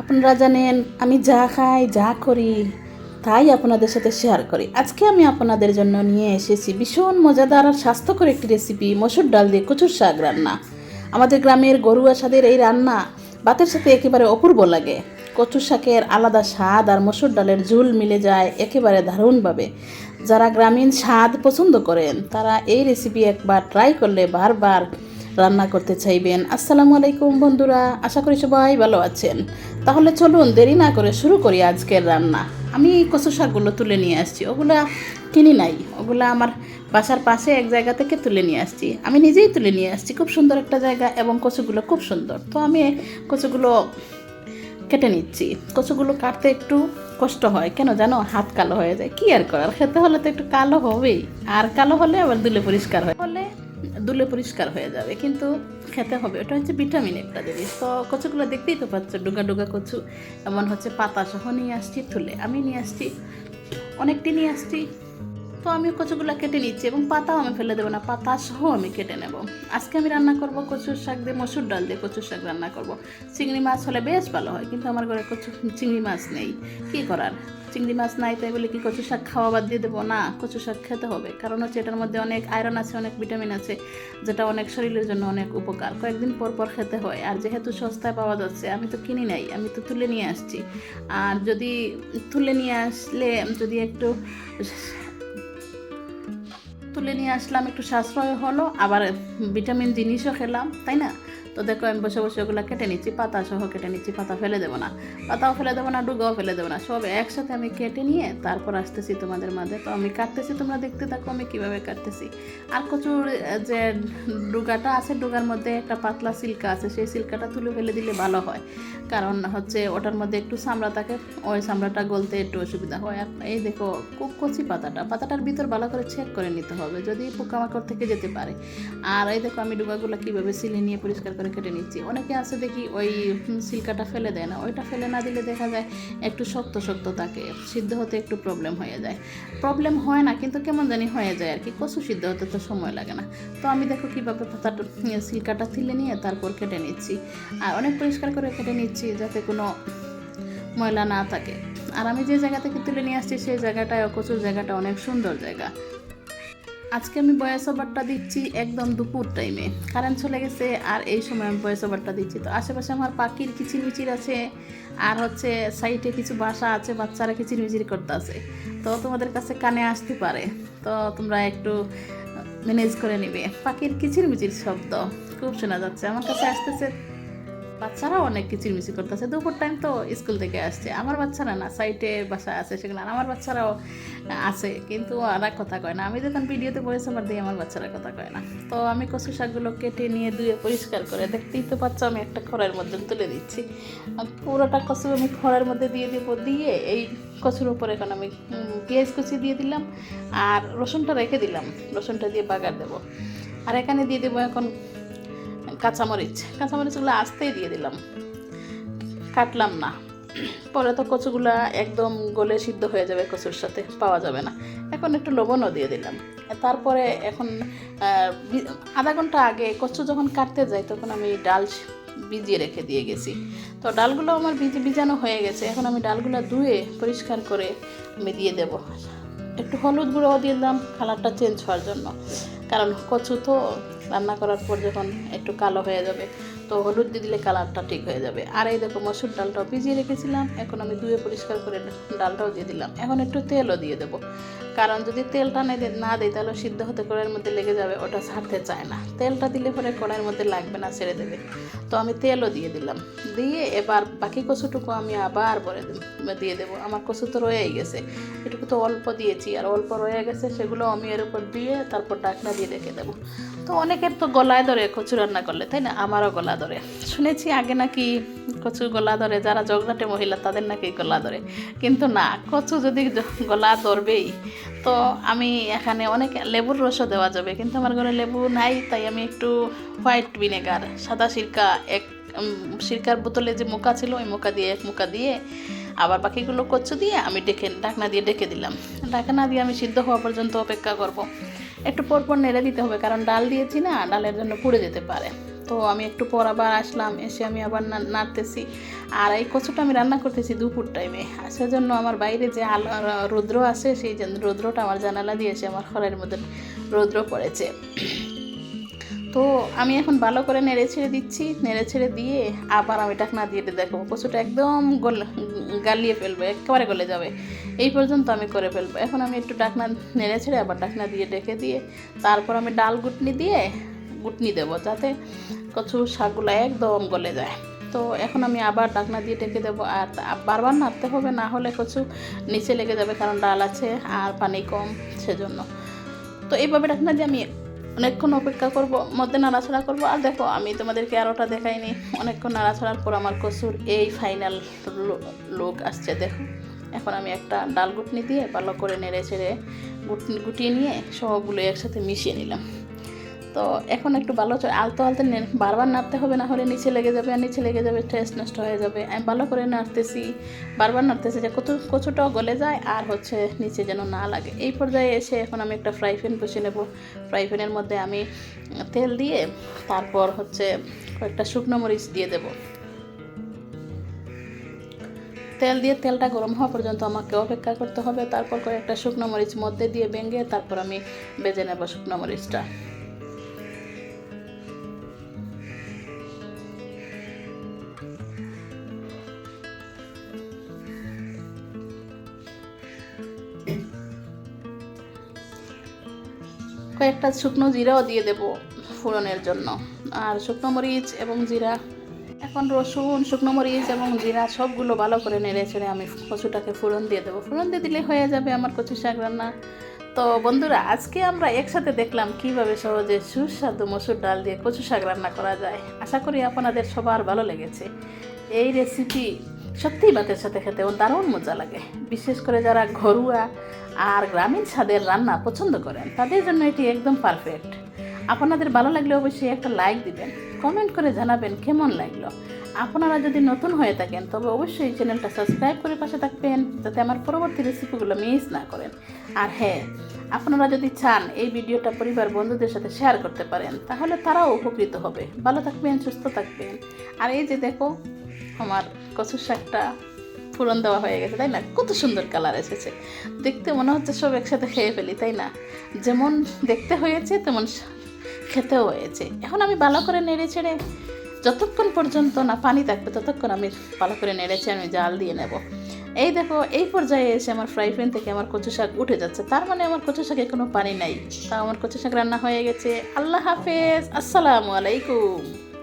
আপনারা জানেন, আমি যা খাই, যা করি, তাই আপনাদের সাথে শেয়ার করি। আজকে আমি আপনাদের জন্য নিয়ে এসেছি ভীষণ মজাদার আর স্বাস্থ্যকর একটি রেসিপি মসুর ডাল দিয়ে কচুর শাক রান্না। আমাদের গ্রামের গরুয়া স্বাদের এই রান্না ভাতের সাথে একেবারে অপূর্ব লাগে। কচু শাকের আলাদা স্বাদ আর মসুর ডালের ঝুল মিলে যায় একেবারে দারুণভাবে। যারা গ্রামীণ স্বাদ পছন্দ করেন, তারা এই রেসিপি একবার ট্রাই করলে বারবার রান্না করতে চাইবেন। আসসালামু আলাইকুম বন্ধুরা, আশা করি সবাই ভালো আছেন। তাহলে চলুন দেরি না করে শুরু করি আজকের রান্না। আমি এই কচু শাকগুলো তুলে নিয়ে আসছি। ওগুলা কিনি নাই। ওগুলা আমার বাসার পাশে এক জায়গা থেকে তুলে নিয়ে আসছি। আমি নিজেই তুলে নিয়ে আসছি। খুব সুন্দর একটা জায়গা এবং কচুগুলো খুব সুন্দর। তো আমি কচুগুলো কেটে নিচ্ছি। কচুগুলো কাটতে একটু কষ্ট হয়। কেন জানো? হাত কালো হয়ে যায়। কি আর করার? খেতে হলে তো একটু কালো হবেই। আর কালো হলে আবার দুলে পরিষ্কার হয়। হলে দুলে পরিষ্কার হয়ে যাবে, কিন্তু খেতে হবে। ওটা হচ্ছে ভিটামিন একটা জিনিস। তো কচুগুলো দেখতেই তো পাচ্ছ, ডুগা ডুগা কচু। এমন হচ্ছে পাতা সহ নিয়ে আসছি, তুলে। আমি নিয়ে আসছি, অনেকটি নিয়ে আসছি। তো আমি কচুগুলো কেটে নিচ্ছি এবং পাতাও আমি ফেলে দেবো না, পাতা সহ আমি কেটে নেব। আজকে আমি রান্না করব কচুর শাক দিয়ে, মসুর ডাল দিয়ে কচুর শাক রান্না করব। চিংড়ি মাছ হলে বেশ ভালো হয়, কিন্তু আমার ঘরে কচু, চিংড়ি মাছ নেই। কী করার? চিংড়ি মাছ নাই তাই বলে কি কচু শাক খাওয়া বাদ দিয়ে দেবো? না কচু শাক খেতে হবে। কারণ হচ্ছে এটার মধ্যে অনেক আয়রন আছে, অনেক ভিটামিন আছে, যেটা অনেক শরীরের জন্য অনেক উপকার। কয়েকদিন পর পর খেতে হয়। আর যেহেতু সস্তায় পাওয়া যাচ্ছে, আমি তো কিনি নাই, আমি তো তুলে নিয়ে আসছি। আর যদি তুলে নিয়ে আসলে, যদি একটু তুলে নিয়ে আসলাম, একটু সাশ্রয় হলো, আবার ভিটামিন জিনিসও খেলাম, তাই না? তো দেখো, আমি বসে বসে ওগুলো কেটে নিচ্ছি, পাতা সহ কেটে নিচ্ছি, পাতা ফেলে দেবো না। পাতাও ফেলে দেবো না, ডুগাও ফেলে দেবো না, সব একসাথে আমি কেটে নিয়ে তারপর আসতেছি তোমাদের মাঝে। তো আমি কাটতেছি, তোমরা দেখতে থাকো আমি কীভাবে কাটতেছি। আর কচুর যে ডুগাটা আছে, ডুগার মধ্যে একটা পাতলা সিল্কা আছে, সেই সিল্কাটা তুলে ফেলে দিলে ভালো হয়। কারণ হচ্ছে ওটার মধ্যে একটু চামড়া থাকে, ওই চামড়াটা গলতে একটু অসুবিধা হয়। আর এই দেখো খুব কচি পাতাটা, পাতাটার ভিতর ভালো করে চেক করে নিতে হবে, যদি পোকামাকড় থেকে যেতে পারে। আর এই দেখো, আমি ডুবাগুলো কীভাবে সিলে নিয়ে পরিষ্কার করে কেটে নিচ্ছি। অনেকে আছে দেখি ওই সিল্কাটা ফেলে দেয় না, ওইটা ফেলে না দিলে দেখা যায় একটু শক্ত শক্ত থাকে, সিদ্ধ হতে একটু প্রবলেম হয়ে যায়। প্রবলেম হয় না, কিন্তু কেমন জানি হয়ে যায় আর কি, কচু সিদ্ধ হতে তো সময় লাগে না। তো আমি দেখো কীভাবে পাতাটা, সিল্কাটা তুলে নিয়ে তারপর কেটে নিচ্ছি। আর অনেক পরিষ্কার করে কেটে নিচ্ছি। যাতে কোনো ময়লা না থাকে। আর আমি যে জায়গা থেকে তুলে নিয়ে আসছি সেই জায়গাটায় কচুর জায়গাটা অনেক সুন্দর জায়গা। আজকে আমি বয়স ওভারটা দিচ্ছি একদম দুপুর টাইমে কারেন্ট চলে গেছে আর এই সময় আমি বয়স ওভারটা দিচ্ছি। তো আশেপাশে আমার পাখির কিচিরমিচির আছে, আর হচ্ছে সাইডে কিছু বাসা আছে, বাচ্চারা কিচিরমিচির করতে আছে তো তোমাদের কাছে কানে আসতে পারে। তো তোমরা একটু ম্যানেজ করে নিবে। পাখির কিচিরমিচির শব্দ খুব শোনা যাচ্ছে। আমার কাছে আসতেছে বাচ্চারাও অনেক কিচিরমিচির করতেছে। দুপুর টাইম তো স্কুল থেকে আসছে। আমার বাচ্চারা না সাইটে বাসায় আছে আর আমার বাচ্চারাও আছে, কিন্তু এক কথা কয় না। আমি যখন ভিডিওতে বলেছি আমার দিয়ে আমার বাচ্চারা কথা কয় না। তো আমি কচু শাকগুলো কেটে নিয়ে ধুয়ে পরিষ্কার করে, দেখতেই তো পাচ্ছ আমি একটা খড়ের মধ্যে তুলে দিচ্ছি। পুরোটা কচু আমি খড়ের মধ্যে দিয়ে দেবো, দিয়ে এই কচুর উপরে এখন আমি পেঁয়াজ কুচি দিয়ে দিলাম আর রসুনটা রেখে দিলাম। রসুনটা দিয়ে বাগার দেবো। আর এখানে দিয়ে দেবো এখন কাঁচামরিচ। কাঁচামরিচগুলো আস্তেই দিয়ে দিলাম। কাটলাম না। পরে তো কচুগুলা একদম গলে সিদ্ধ হয়ে যাবে কচুর সাথে, পাওয়া যাবে না। এখন একটু লবণও দিয়ে দিলাম। তারপরে এখন আধা ঘণ্টা আগে কচু যখন কাটতে যাই তখন আমি ডাল ভিজিয়ে রেখে দিয়ে গেছি। তো ডালগুলো আমার ভিজে, ভিজানো হয়ে গেছে। এখন আমি ডালগুলো ধুয়ে পরিষ্কার করে আমি দিয়ে দেব। একটু হলুদ গুঁড়োও দিয়ে দিলাম, কালারটা চেঞ্জ হওয়ার জন্য। কারণ কচু তো রান্না করার পর যখন একটু কালো হয়ে যাবে তো হলুদ দিয়ে দিলে কালারটা ঠিক হয়ে যাবে। আর এই দেখো মসুর ডালটাও ভিজিয়ে রেখেছিলাম। এখন আমি ধুয়ে পরিষ্কার করে ডালটাও দিয়ে দিলাম। এখন একটু তেলও দিয়ে দেবো। কারণ যদি তেলটা না দিই, তাহলে সিদ্ধ হতে কড়াইয়ের মধ্যে লেগে যাবে। ওটা ছাড়তে চায় না। তেলটা দিলে পরে কড়াইয়ের মধ্যে লাগবে না, ছেড়ে দেবে। তো আমি তেলও দিয়ে দিলাম। দিয়ে এবার বাকি কচুটুকু আমি আবার পরে দিয়ে দেবো। আমার কচু তো রয়েই গেছে। এটুকু তো অল্প দিয়েছি। আর অল্প রয়ে গেছে, সেগুলো আমি এর উপর দিয়ে তারপর ডাকনা দিয়ে রেখে দেবো। তো অনেকের তো গলায় ধরে কচু রান্না করলে, তাই না? আমারও গলা ধরে শুনেছি আগে নাকি কচু গলা ধরে যারা জগলাটে মহিলা, তাদের নাকি গলা ধরে কিন্তু না, কচু যদি গলা ধরবেই, তো আমি এখানে অনেক লেবুর রসও দেওয়া যাবে। কিন্তু আমার ঘরে লেবু নাই, তাই আমি একটু হোয়াইট ভিনেগার, সাদা সিরকা, এক সিরকার বোতলে যে মোকা ছিল, ওই মোকা দিয়ে, এক মোকা দিয়ে, আবার বাকিগুলো কচু দিয়ে আমি ডেকে, ঢাকনা দিয়ে ডেকে দিলাম। ঢাকনা দিয়ে আমি সিদ্ধ হওয়া পর্যন্ত অপেক্ষা করব। একটু পরপর নেড়ে দিতে হবে, কারণ ডাল দিয়েছি না, ডালের জন্য পুড়ে যেতে পারে। তো আমি একটু পর আবার আসলাম, এসে আমি আবার নাড়তেছি। আর এই কচুটা আমি রান্না করতেছি দুপুর টাইমে আর সেজন্য আমার বাইরে যে আলো রৌদ্র আছে, সেই জন্য রৌদ্রটা আমার জানালা দিয়েছে আমার ঘরের মধ্যে রৌদ্র পড়েছে। তো আমি এখন ভালো করে নেড়ে ছেড়ে দিচ্ছি। নেড়ে ছেড়ে দিয়ে আবার আমি টাকনা দিয়ে দেখো কচুটা একদম গল গালিয়ে ফেলব, একেবারে গলে যাবে। এই পর্যন্ত আমি করে ফেলব। এখন আমি একটু ডাকনা নেড়ে ছেড়ে আবার ডাকনা দিয়ে ডেকে দিয়ে তারপর আমি ডাল গুটনি দিয়ে গুটনি দেবো যাতে কচু শাকগুলো একদম গলে যায়। তো এখন আমি আবার ডাকনা দিয়ে ডেকে দেবো। আর বারবার নাড়তে হবে, না হলে কচু নিচে লেগে যাবে কারণ ডাল আছে আর পানি কম সেজন্য। তো এইভাবে ডাকনা দিয়ে আমি অনেকক্ষণ অপেক্ষা করব, মধ্যে নাড়াছাড়া করব। আর দেখো, আমি তোমাদেরকে আরোটা দেখাইনি। অনেকক্ষণ নাড়াছাড়ার পর আমার কচুর এই ফাইনাল লুক আসছে, দেখো। এখন আমি একটা ডাল গুটনি দিয়ে ভালো করে নেড়ে ছেড়ে গুটনি গুটিয়ে নিয়ে সবগুলো একসাথে মিশিয়ে নিলাম। তো এখন একটু ভালো আলতো আলতো বারবার নাড়তে হবে না হলে নিচে লেগে যাবে আর নিচে লেগে যাবে টেস্ট নষ্ট হয়ে যাবে। আমি ভালো করে নাড়তেছি, বারবার নাড়তেছি যে কচু, কচুটাও গলে যায় আর হচ্ছে নিচে যেন না লাগে। এই পর্যায়ে এসে এখন আমি একটা ফ্রাই প্যান বসে নেব। ফ্রাই প্যানের মধ্যে আমি তেল দিয়ে তারপর হচ্ছে কয়েকটা শুকনো মরিচ দিয়ে দেব। তেল দিয়ে তেলটা গরম হওয়া পর্যন্ত আমাকে অপেক্ষা করতে হবে। তারপর কয়েকটা শুকনো মরিচ মধ্যে দিয়ে ভেঙে তারপর আমি বেজে নেব শুকনো মরিচটা। কয়েকটা শুকনো জিরাও দিয়ে দেব ফোড়নের জন্য। আর শুকনো মরিচ এবং জিরা, এখন রসুন, শুকনো মরিচ এবং জিরা সবগুলো ভালো করে নেড়ে ছেড়ে আমি কচুটাকে ফোড়ন দিয়ে দেবো। ফোড়ন দিয়ে দিলে হয়ে যাবে আমার কচু শাক রান্না। তো বন্ধুরা, আজকে আমরা একসাথে দেখলাম কীভাবে সহজে সুস্বাদু মসুর ডাল দিয়ে কচু শাক রান্না করা যায়। আশা করি আপনাদের সবার ভালো লেগেছে। এই রেসিপি সত্যিই ভাতের সাথে খেতে খেতেও দারুণ মজা লাগে। বিশেষ করে যারা ঘরোয়া আর গ্রামীণ স্বাদের রান্না পছন্দ করেন, তাদের জন্য এটি একদম পারফেক্ট আপনাদের ভালো লাগলে অবশ্যই একটা লাইক দিবেন কমেন্ট করে জানাবেন কেমন লাগল। আপনারা যদি নতুন হয়ে থাকেন, তবে অবশ্যই চ্যানেলটা সাবস্ক্রাইব করে পাশে থাকবেন, যাতে আমার পরবর্তী রেসিপিগুলো মিস না করেন। আর হ্যাঁ আপনারা যদি চান এই ভিডিওটা পরিবার বন্ধুদের সাথে শেয়ার করতে পারেন, তাহলে তারাও উপকৃত হবে। ভালো থাকবেন, সুস্থ থাকবেন। আর এই যে দেখো আমার কচুর শাকটা ফোড়ন দেওয়া হয়ে গেছে, তাই না? কত সুন্দর কালার এসেছে। দেখতে মনে হচ্ছে সব একসাথে খেয়ে ফেলি, তাই না? যেমন দেখতে হয়েছে, তেমন খেতেও হয়েছে। এখন আমি ভালো করে নেড়ে ছেড়ে যতক্ষণ পর্যন্ত না পানি থাকবে, ততক্ষণ আমি ভালো করে নেড়েছে আমি জাল দিয়ে নেব। এই দেখো, এই পর্যায়ে এসে আমার ফ্রাই প্যান থেকে আমার কচু শাক উঠে যাচ্ছে। তার মানে আমার কচু শাকে কোনো পানি নাই। তা আমার কচু শাক রান্না হয়ে গেছে। আল্লাহ হাফেজ। আসসালামু আলাইকুম।